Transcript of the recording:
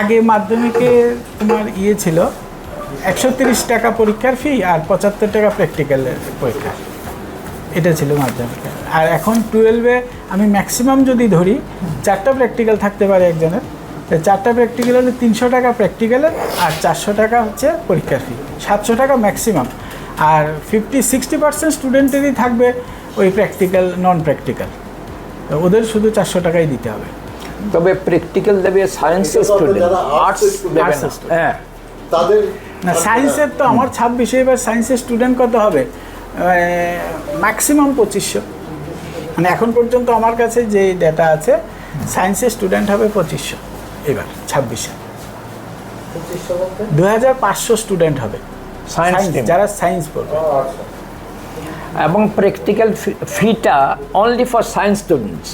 আগে মাধ্যমিকে তোমার ইয়ে ছিল, একশো তিরিশ টাকা পরীক্ষার ফি আর পঁচাত্তর টাকা প্র্যাকটিক্যালের পরীক্ষা। এটা ছিল মাধ্যমিকে। আর এখন টুয়েলভে আমি ম্যাক্সিমাম যদি ধরি, চারটা প্র্যাকটিক্যাল থাকতে পারে একজনের। চারটা প্র্যাকটিক্যাল হলে তিনশো টাকা প্র্যাকটিক্যালের আর চারশো টাকা হচ্ছে পরীক্ষার ফি সাতশো টাকা ম্যাক্সিমাম আর ফিফটি সিক্সটি পার্সেন্ট স্টুডেন্টেরই থাকবে ওই প্র্যাকটিক্যাল নন প্র্যাকটিক্যাল ওদের শুধু চারশো টাকাই দিতে হবে। তবে প্র্যাকটিক্যাল দেবে সায়েন্সের স্টুডেন্ট আর্টস দেবে না হ্যাঁ। তাদের না সায়েন্সের তো আমার ছাব্বিশে এবার সায়েন্সের স্টুডেন্ট কত হবে? ম্যাক্সিমাম পঁচিশশো। মানে এখন পর্যন্ত আমার কাছে যে ডেটা আছে সায়েন্সের স্টুডেন্ট হবে পঁচিশশো এবার ছাব্বিশে। দু হাজার পাঁচশো স্টুডেন্ট হবে। সায়েন্স যারা সায়েন্স পড়বে। এবং প্র্যাকটিক্যাল ফিটা অনলি ফর সায়েন্স স্টুডেন্টস